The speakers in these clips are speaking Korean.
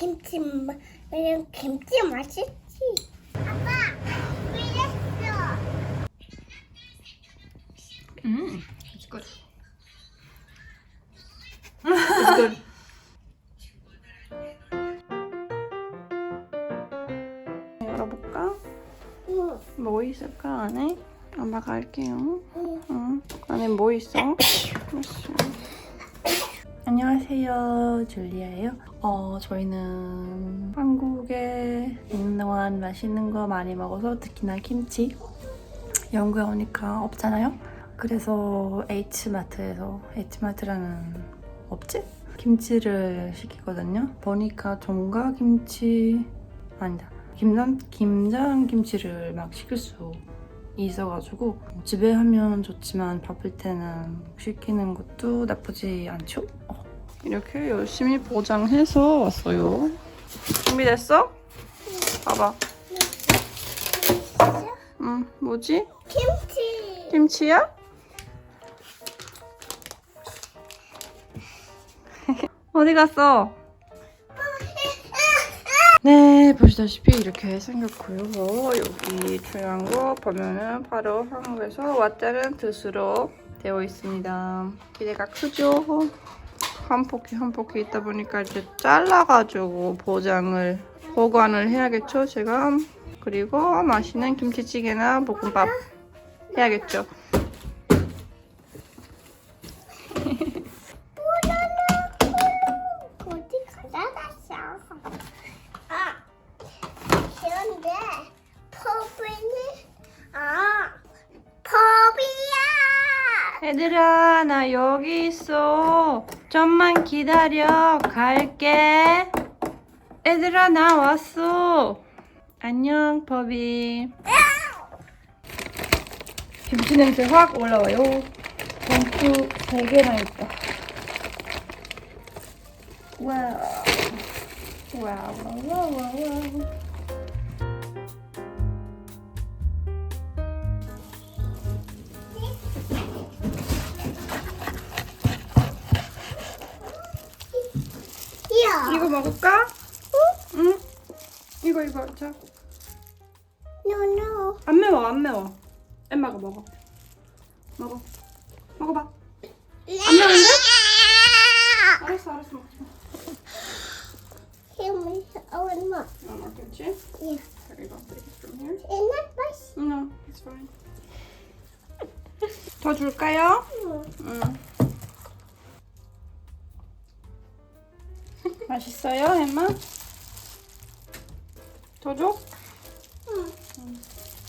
김치 마- 왜냐면 김치 맛있지. 아빠, 그랬어. 음, it's good. it's good. 열어볼까? 응, 뭐 있을까 안에? 엄마가 할게요. 응. 응. 안에 뭐 있어? 안녕하세요, 줄리아예요. 어, 저희는 한국에 있는 동안 맛있는 거 많이 먹어서 특히나 김치. 영국에 오니까 없잖아요. 그래서 H마트에서 H마트라는 업체 김치를 시키거든요. 보니까 종가 김치 아니다. 김장 김장 김치를 막 시킬 수 있어가지고 집에 하면 좋지만 바쁠 때는 시키는 것도 나쁘지 않죠? 어, 이렇게 열심히 포장해서 왔어요. 준비됐어? 봐봐. 응, 뭐지? 김치. 김치야? 어디 갔어? 네, 보시다시피 이렇게 생겼고요. 여기 중요한 거 보면은 바로 한국에서 왔다는 뜻으로 되어 있습니다. 기대가 크죠? 한 포기 한 포기 있다 보니까 이제 잘라가지고 포장을 보관을 해야겠죠, 제가. 그리고 맛있는 김치찌개나 볶음밥 해야겠죠. 좀만 기다려. 갈게. 얘들아, 나 왔어. 안녕, 버비. 김치 냄새 확 올라와요. 봉투 3개나 있다. 와우. 와우, 와우, 와우, 와우. 이거 먹을까? 응? 이거, 이거. 자. 노노. 안 매워, 안 매워. 엠마가 먹어. 먹어. 먹어봐. 안 매운데? 알았어, 알았어. 먹지 마. 힘을 얼마? 어, 먹겠지? 예. There you go. Take it from here. 옛날 맛이. No, it's fine. 더 줄까요? 응. 맛있어요, 엠마? 더 줘?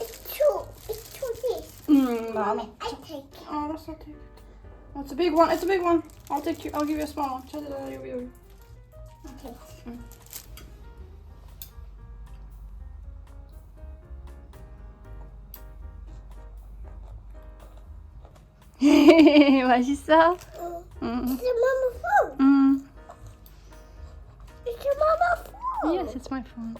이초 이초지. 응, 많아. I take. it. 어, 알았어, take it. Oh, it's a big one. It's a big one. I'll take you. I'll give you a small one. 찾아다 여기 여기. Okay. 맛있어? 응. 응. It's your mama phone. 응. It's your mama phone. Yes, it's my phone.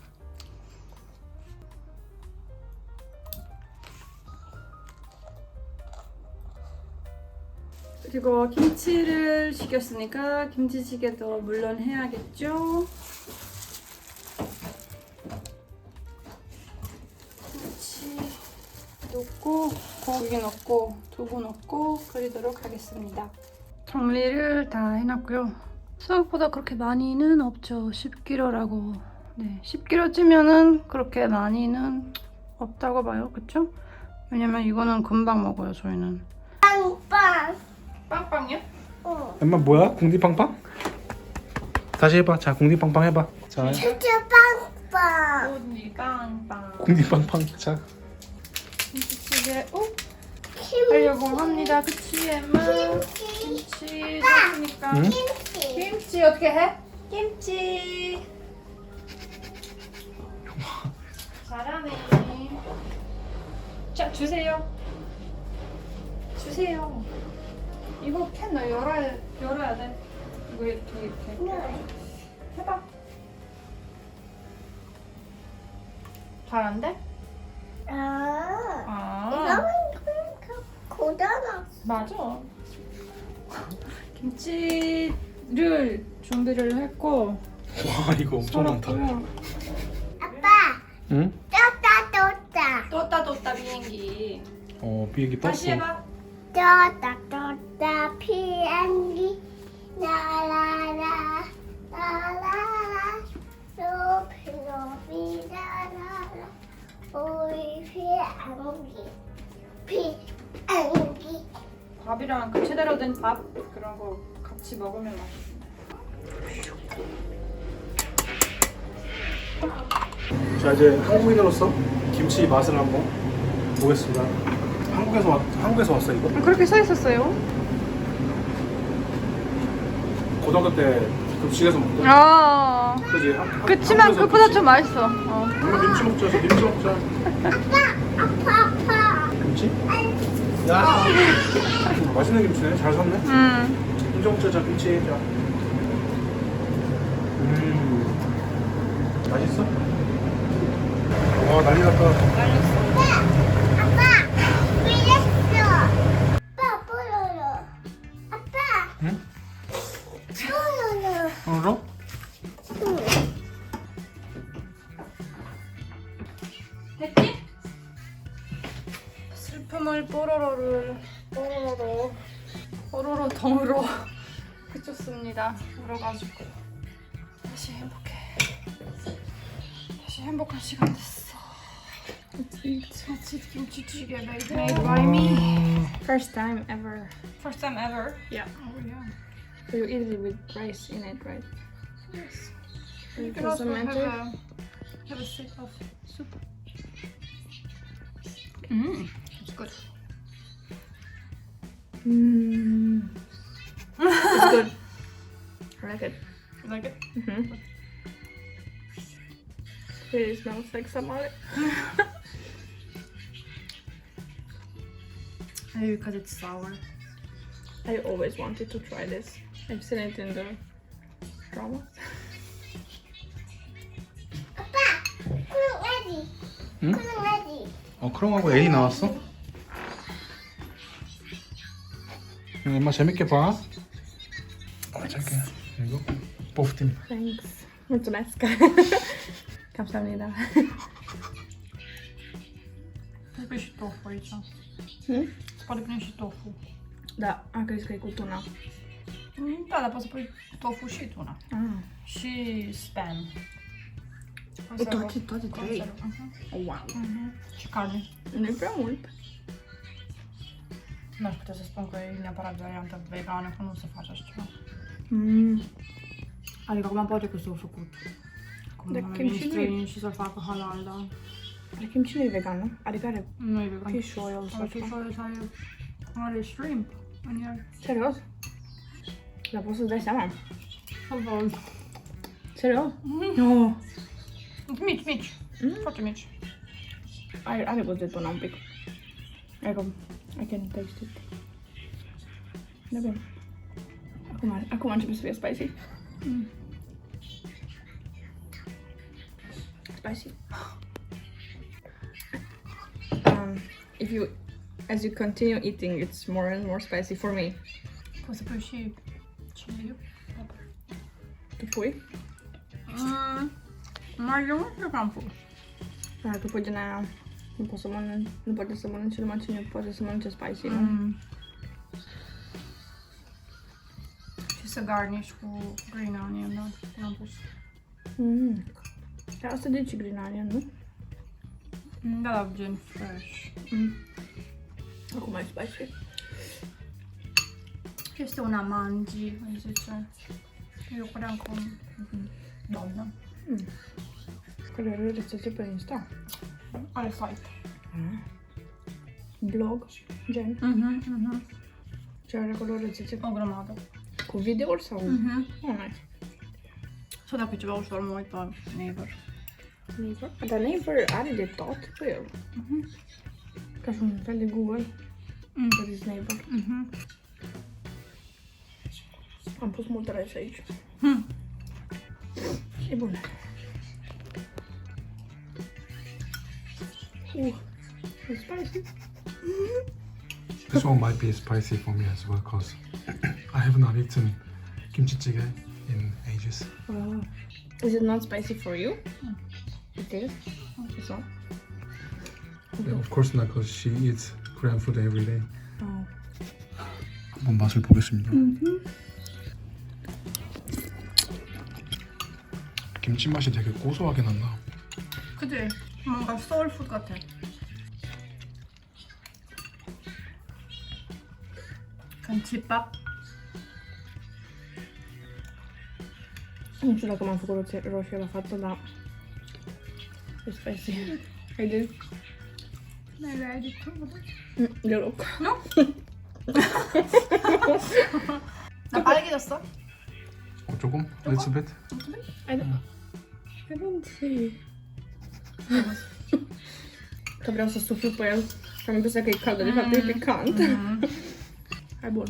그리고 김치를 시켰으니까 김치찌개도 물론 해야겠죠. 김치 넣고 고기 넣고 두부 넣고 끓이도록 하겠습니다. 정리를 다 해놨고요. 생각보다 그렇게 많이는 없죠. 10kg라고. 네, 10kg 찌면은 그렇게 많이는 없다고 봐요. 그쵸? 왜냐면 이거는 금방 먹어요, 저희는. 빵빵. 빵빵이요? 어. 엄마 뭐야? 궁디빵빵? 다시 해봐. 자, 궁디빵빵 해봐. 자, 진짜 빵빵. 오니 빵빵. 궁디빵빵. 자, 김치찌개, 오! 김 하려고 합니다. 그치, 엠마? 김치. 김치 넣으니까. 응? 김치. 김치 어떻게 해? 김치. 잘하네. 자, 주세요. 주세요. 이거 캔너 열어야, 열어야 돼. 이거 이렇게, 이렇게. 네. 해봐. 잘한대? 아. 아, 이거는 고단어. 맞아. 김치 를 준비를 했고 와 이거 엄청 많다. 아빠, 응? 떴다, 떴다. 떴다 떴다 비행기. 어 비행기 떴어. 다시 해봐. 떴다, 떴다, 비행기. 라라라, 라라라. 높이, 높이, 라라라. 우리 비행기. 비행기. 밥이랑 그 제대로 된 밥 그런 거 같이 먹으면 맛있어. 자 이제 한국인으로서 김치 맛을 한번 보겠습니다. 한국에서 왔, 한국에서 왔어 이거? 그렇게 써 있었어요? 고등학교 때 급식에서 먹던. 아. 그지? 한- 한- 그치만 한국에서 그보다 김치. 좀 맛있어. 어. 엄마 김치 먹자. 저 김치 먹자. 아빠, 아빠. 김치? 야. 맛있는 김치네. 잘 샀네. 음. 김치 먹자. 자 김치. 자. 음. 맛있어? 와 난리 났다. 됐지? 슬픔을 뽀로로를 뽀로로로 뽀로로 덩으로 그쳤습니다. 울어가지고 다시 행복해. 다시 행복한 시간 됐어. Let's eat. Let's eat 김치찌개 made, made by me. First time ever. First time ever. Yeah. Oh yeah. So you eat it with rice in it, right? Yes. It You can also doesn't have matter. a, have a sip of soup. Mmm, it's good. Mm. it's good. I like it. You like it? Mm-hmm. It smells like somebody. Maybe because it's sour. I always wanted to try this. I've seen it in the dramas. 아빠, 푸릉아지. 응? 푸릉아지. 어 크롱하고 에이 나왔어? 응, 엄마 재밌게 봐. 아 잘게. Tego? Poftim. Thanks. Mulțumesc. Cam să da. Trebuie și tofu aici. Hmm? Se poate pune și tofu. Da, am crezut că e cu tuna. Mm, da, dar poți să pui tofu și tuna. Ah. Și spam. Conservă. Toate, toate trei. Uh-huh. Wow. Uh-huh. Și carne. Nu e prea mult. N-aș putea să spun că e neapărat varianta vegană, că nu se face așa ceva. Mm. Ali kako vam pođe su u fakultu? Da kimčini. Što se svako halal da. Ali kimčini je vegano, ali bare no, je vegan. kišo je ovo svačka. Kišo je taj, ali shrimp. Serios? Da posao zdaj sama? Hvala. Serios? No. Mić, mić. Hoće mić. I, I was it on big. I I can taste it. Never. I Ako, ma- ako łączymy sobie spicy. Mm. Spicy. Um, if you, as you continue eating, it's more and more spicy for me. Posypuj się chili. To twój? Mm, marjoleinku kampu. Tak, to pójdzie na... No po samolnym, no po samolnym, czy macie, nie po samolnym, czy spicy, no. Mm. to garnish com green onion, não apples. Mm. I also de green onion, não? Mm, I love fresh. Mm. é at my spicy. não una mangi, invece c'è. Io pure ancora. Mm. Donna. Mm. é era recente per Insta. Alle site. Blog, Jen. Mm-hmm, mm-hmm. C'era quello recente. Ho grammato. Cu videouri sau? Mhm. Oh, nice. Sau dacă e ceva ușor, mă uit pe Naver. Naver? Dar Naver are de tot pe el. Mhm. Ca și un fel de Google. Mm. Dar e Naver. Mhm. Am pus mult rice aici. Hmm. E bun. Uh, e spicy. This one might be spicy for me as well because I have not eaten kimchi jjigae in ages. Uh, Is it not spicy for you? It is. It's not. Yeah, of course not, because she eats Korean food every day. Oh. 한번 맛을 보겠습니다. 김치 맛이 되게 고소하게 난다. 그지? 뭔가 소울푸드 같아. 김치밥? Non ce l'ho come fuoco rosso l'ha fatto da... È spicy. I did. 내가 에디터? Mm, glielo 너? 나 빨개졌어? 어, 조금? Little bit? I don't, I don't see. Dobra, så stor frukt på en. Kan vi säkert kalla det för att det är pikant. Hai bun.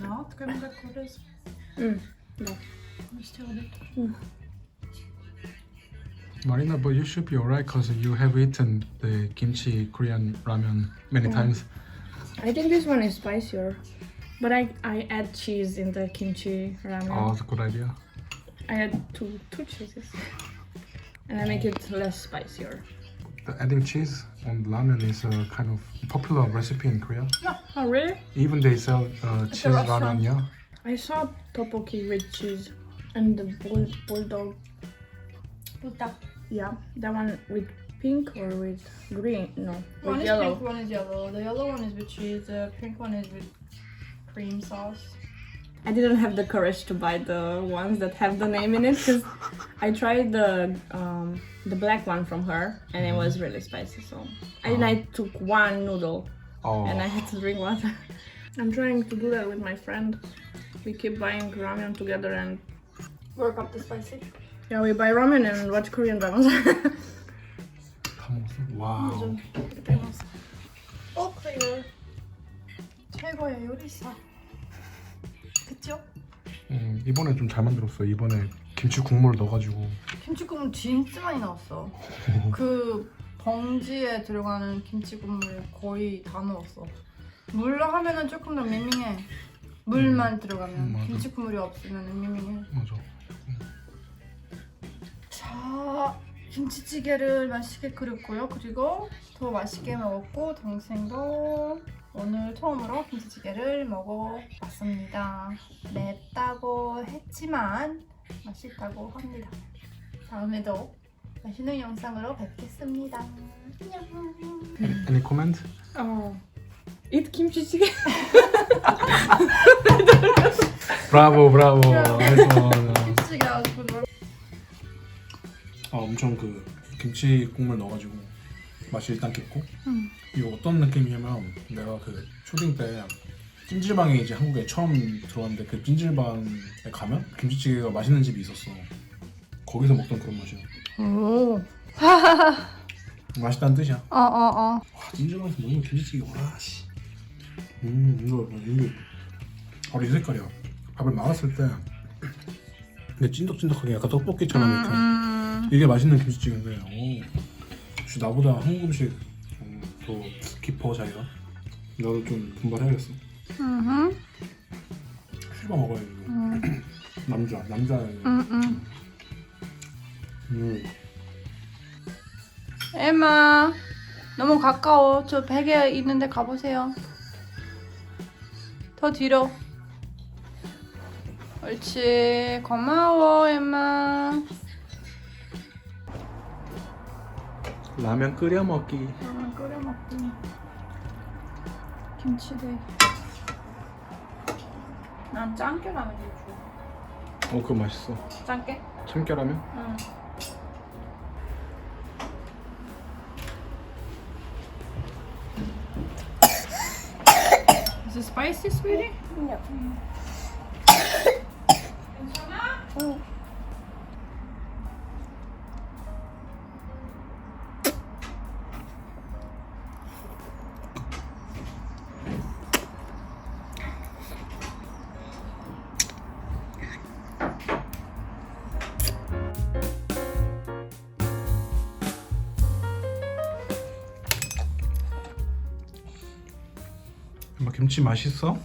Not, că nu decorez. Mm. Mm. Marina, but you should be alright because you have eaten the kimchi Korean ramen many mm. times. I think this one is spicier, but I, I add cheese in the kimchi ramen. Oh, that's a good idea. I add two, two cheeses and I make it less spicier. The adding cheese on ramen is a kind of popular recipe in Korea. Oh really? Even they sell uh, cheese restaurant. ramen, yeah. I saw tteokbokki with cheese and the bull, bulldog. 부탁. Yeah, that one with pink or with green? No, with One is yellow. pink, one is yellow. The yellow one is with cheese. The pink one is with cream sauce. I didn't have the courage to buy the ones that have the name in it because I tried the um, the black one from her and it was really spicy. So and I took one noodle Oh, and I had to drink water. I'm trying to do that with my friend. We keep buying ramen together and Work up the spicy. yeah, we buy ramen and watch Korean dramas. 다 먹었어. 와우. 어, 그래요. 최고의 요리사. 그쵸? 음, 이번에 좀 잘 만들었어. 이번에 김치 국물 넣어가지고 김치 국물 진짜 많이 나왔어. 그 봉지에 들어가는 김치 국물 거의 다 넣었어. 물로 하면은 조금 더 밍밍해. 물만 들어가면 음, 맞아. 김치 국물이 없으면 밍밍해. 맞아. 자, 김치찌개를 맛있게 끓였고요. 그리고 더 맛있게 먹었고 동생도 오늘 처음으로 김치찌개를 먹어봤습니다. 맵다고 했지만 맛있다고 합니다. 다음에도 맛있는 영상으로 뵙겠습니다. 안녕. Any comment? oh, eat kimchi chicken. 브라보 브라보. 알았어. 김치찌개 아주 아 엄청 그 김치 국물 넣어가지고 맛이 일단 깊고. 음. 이거 어떤 느낌이냐면 내가 그 초딩 때 찜질방에 이제 한국에 처음 들어왔는데 그 찜질방에 가면 김치찌개가 맛있는 집이 있었어. 거기서 먹던 그런 맛이야. 오. 맛있다는 뜻이야. 어, 어, 어. 와 찜질방에서 먹는 김치찌개. 와씨. 음 이거 이거. 바로 이 색깔이야. 밥을 말았을 때 근데 찐득찐득하게 약간 떡볶이처럼 이렇게. 음. 이게 맛있는 김치찌개인데 오, 역시 나보다 한국 음식 음, 더 깊어 자기가? 나도 좀 분발해야겠어. 음. 씹어 먹어야지 이거. 남자 남자. 음, 음. 음. 에마 너무 가까워. 저 베개 있는데 가보세요. 더 뒤로. 옳지. 고마워 에마 라면 끓여 먹기. 라면 끓여 먹기. 김치대 난 짱깨 라면이 좋아. 어 그거 맛있어. 짱깨? 참깨라면? 응. Is it spicy, sweetie? No. 엄마 김치 맛있어?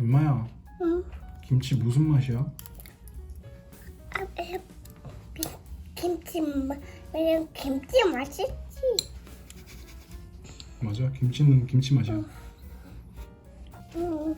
엄마야 응? 김치 무슨 맛이야? 아, 김치 맛 김치 맛있지 맞아 김치는 김치 맛이야 응. Uhum.